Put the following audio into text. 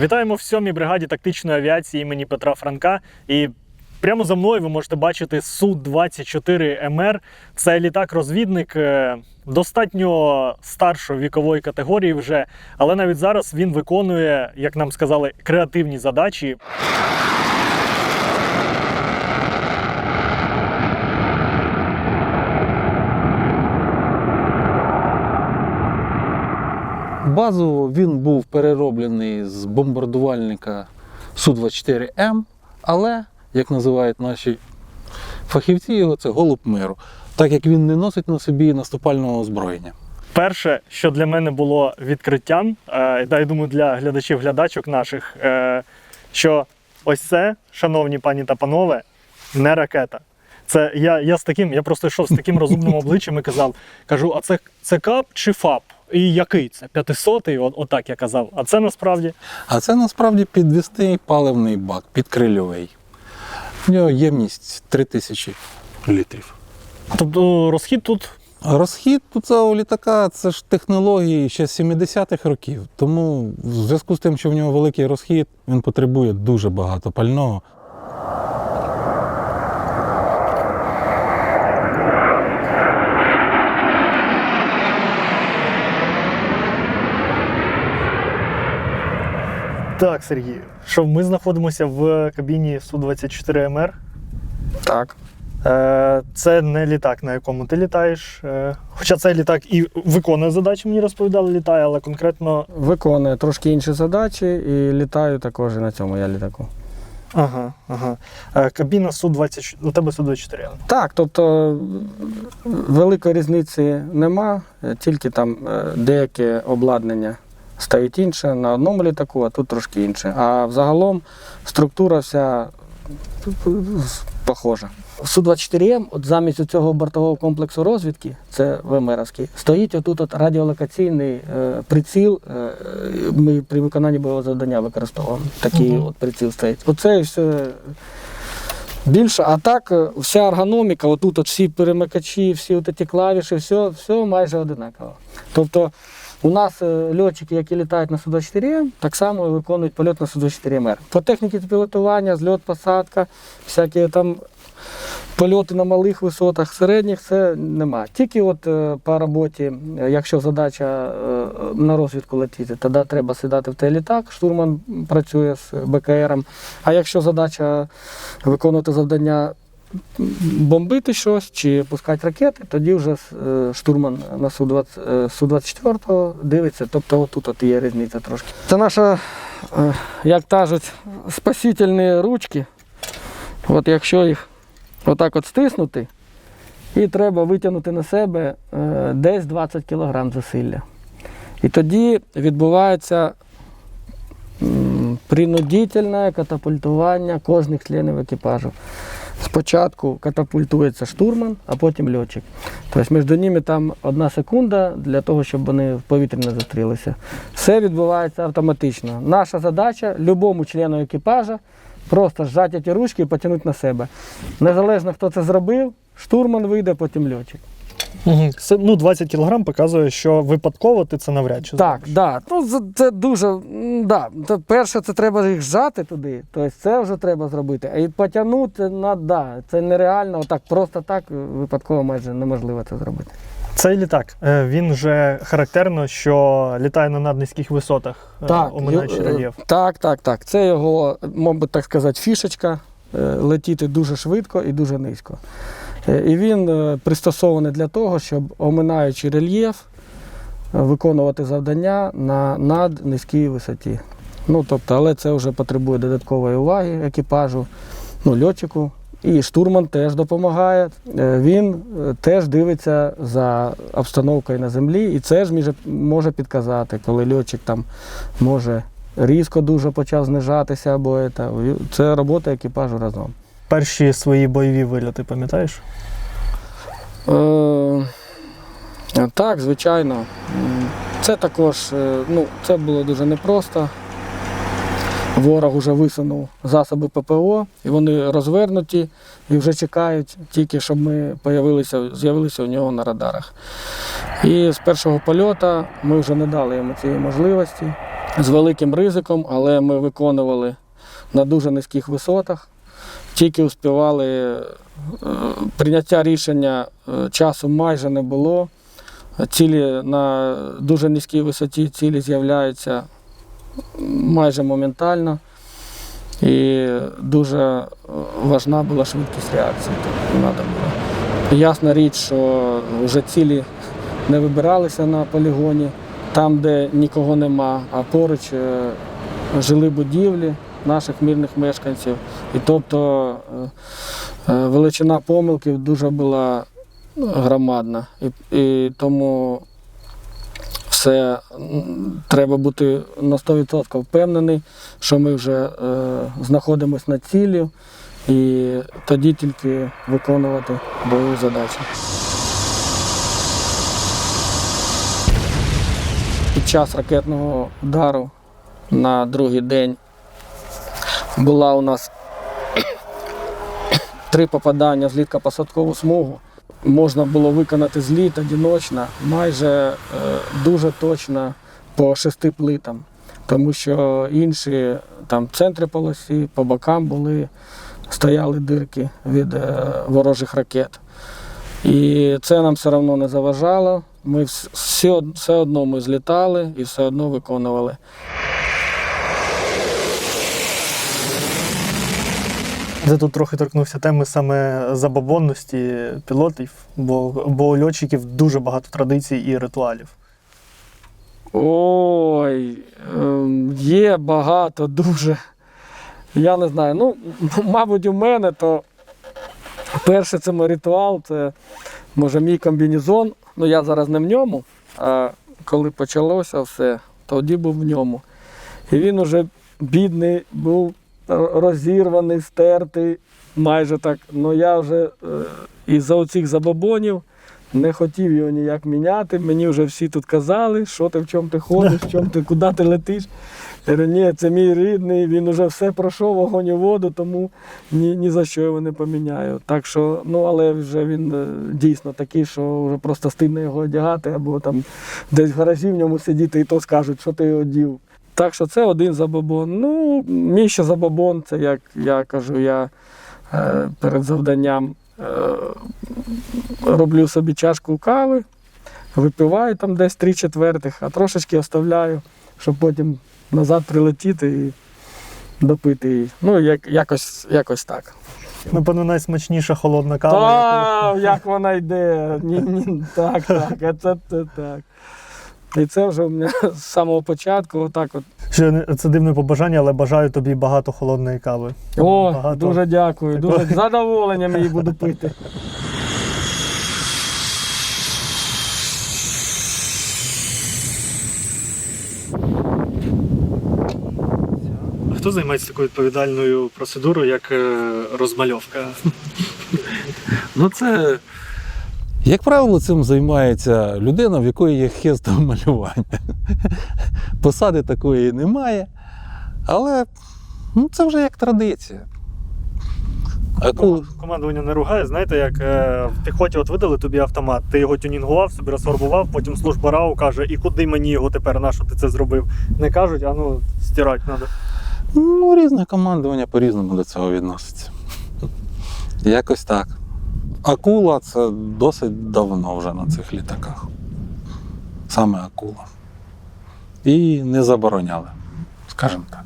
Вітаємо в сьомій бригаді тактичної авіації імені Петра Франка. І прямо за мною ви можете бачити Су-24 МР. Це літак-розвідник е, достатньо старшої вікової категорії вже, але навіть зараз він виконує, як нам сказали, креативні задачі. Базово він був перероблений з бомбардувальника Су-24М, але, як називають наші фахівці, його це голуб миру, так як він не носить на собі наступального озброєння. Перше, що для мене було відкриттям, е, та я думаю, для глядачів-глядачок наших, е, що ось це, шановні пані та панове, не ракета. Це я, я з таким, я просто йшов з таким розумним обличчям і казав: кажу, а це, це кап чи ФАП? І який це? П'ятисотий? От, отак я казав. А це насправді А це насправді підвісний паливний бак, підкрильовий. В нього ємність 3000 літрів. тобто розхід тут Розхід у цього літака це ж технології ще з 70-х років. Тому в зв'язку з тим, що в нього великий розхід, він потребує дуже багато пального. Так, Сергій. Що ми знаходимося в кабіні Су-24МР. Так. Е, Це не літак, на якому ти літаєш. Е, Хоча цей літак і виконує задачі, мені розповідали, літає, але конкретно. Виконую трошки інші задачі і літаю також на цьому я літаку. Ага, ага. Е, Кабіна Су-24, у тебе Су-24. Так, тобто великої різниці нема, тільки там деяке обладнання стоїть інше на одному літаку, а тут трошки інше. А взагалом структура вся похожа. Су-24М, от замість цього бортового комплексу розвідки, це ВМРовський, стоїть отут от радіолокаційний е, приціл. Е, е, ми при виконанні бойового завдання використовуємо. Такий Мгм. от приціл стоїть. Оце і все більше. А так, е, вся ергономіка, отут от всі перемикачі, всі от ці клавіші, все, все майже одинаково. Тобто у нас е, льотчики, які літають на Су-24М, так само виконують польот на Су-24МР. По техніці пілотування, зльот, посадка, всякі там польоти на малих висотах, середніх це нема. Тільки от е, по роботі, е, якщо задача на розвідку летіти, тоді треба сідати в той літак, штурман працює з БКРом. А якщо задача виконувати завдання бомбити щось чи пускати ракети, тоді вже е, штурман на Су-20, е, Су-24 дивиться. Тобто отут от є різниця трошки. Це наша, е, як кажуть, спасительні ручки. От якщо їх отак от стиснути, і треба витягнути на себе десь 20 кг засилля. І тоді відбувається принудительне катапультування кожних членів екіпажу. Спочатку катапультується штурман, а потім льотчик. Тобто між ними там одна секунда для того, щоб вони в повітрі не зустрілися. Все відбувається автоматично. Наша задача любому члену екіпажа просто зжати ті ручки і потягнути на себе. Незалежно хто це зробив, штурман вийде, потім льотчик. Угу. Це, ну, 20 кг показує, що випадково ти це навряд чи Так, зробиш. да. Ну, це дуже. м, Да. Перше, це треба їх зжати туди, тобто це вже треба зробити. А і потягнути на да. Це нереально, отак, просто так е, випадково майже неможливо це зробити. Цей літак, е, він вже характерно, що літає на наднизьких висотах, е, оминаючи ю- е, рельєф. Так, так, так. Це його, мабуть, так сказати, фішечка. е, Летіти дуже швидко і дуже низько. Е, І він е, пристосований для того, щоб, оминаючи рельєф, е, виконувати завдання на наднизькій висоті. Ну, тобто, але це вже потребує додаткової уваги екіпажу, ну, льотчику. І штурман теж допомагає. Він теж дивиться за обстановкою на землі, і це ж може підказати, коли льотчик там може різко дуже почав знижатися, або це, це робота екіпажу разом. Перші свої бойові вильоти, пам'ятаєш? Е, так, звичайно. Це також е, ну, це було дуже непросто. Ворог вже висунув засоби ППО, і вони розвернуті і вже чекають тільки, щоб ми з'явилися у нього на радарах. І з першого польоту ми вже не дали йому цієї можливості. з великим ризиком, але ми виконували на дуже низьких висотах. Тільки успівали е, прийняття рішення е, часу майже не було. Цілі на дуже низькій висоті цілі з'являються майже моментально. І дуже е, важна була швидкість реакції. Надо було. Ясна річ, що вже цілі не вибиралися на полігоні, там, де нікого нема, а поруч жили будівлі наших мирних мешканців. І тобто е, е, величина помилків дуже була громадна. І, і тому все треба бути на 100% впевнений, що ми вже е, знаходимося на цілі, і тоді тільки виконувати бойову задачу. Під час ракетного удару на другий день була у нас три попадання в злітка-посадкову смугу. Можна було виконати зліт одиночно, майже е, дуже точно по шести плитам, тому що інші там в центрі полосі, по бокам були, стояли дирки від е, ворожих ракет. І це нам все одно не заважало. Ми вс- все, все одно ми злітали і все одно виконували. Я тут трохи торкнувся теми саме забобонності пілотів, бо, бо у льотчиків дуже багато традицій і ритуалів. Ой, ем, є багато, дуже. Я не знаю. Ну, мабуть, у мене то перше це мій ритуал, це може мій комбінезон. Ну, я зараз не в ньому, а коли почалося все, тоді був в ньому. І він уже бідний, був розірваний, стертий, майже так. Ну я вже е, із-за оцих забобонів не хотів його ніяк міняти. Мені вже всі тут казали, що ти в чому ти ходиш, в чому ти, куди ти летиш. Я говорю, ні, це мій рідний, він вже все пройшов вогонь і воду, тому ні, ні за що його не поміняю. Так що, ну але вже він е, дійсно такий, що вже просто стидно його одягати, або там десь в гаражі в ньому сидіти, і то скажуть, що ти одів. Так що це один забобон. Ну, мій ще забобон, це як я кажу, я е, перед завданням е, роблю собі чашку кави, випиваю там десь три четвертих, а трошечки оставляю, щоб потім назад прилетіти і допити її. Ну, як, якось, якось так. Напевно, найсмачніша холодна кава. Та, як вона йде. Ні, ні, так, так, це так. І це вже у мене з самого початку, отак от. Ще це дивне побажання, але бажаю тобі багато холодної кави. О, Багато. дуже дякую. Дуже задоволенням її буду пити. Хто займається такою відповідальною процедурою, як е, розмальовка? Ну, це, як правило, цим займається людина, в якої є хист до малювання. Посади такої немає, але ну, це вже як традиція. А коли... Командування не ругає, знаєте, як е, в піхоті от видали тобі автомат, ти його тюнінгував, собі розфарбував, потім служба РАУ каже, і куди мені його тепер, на що ти це зробив? Не кажуть, а ну стирати треба. Ну, різне командування по-різному до цього відноситься. Якось так. Акула це досить давно вже на цих літаках. Саме акула. І не забороняли, скажімо так.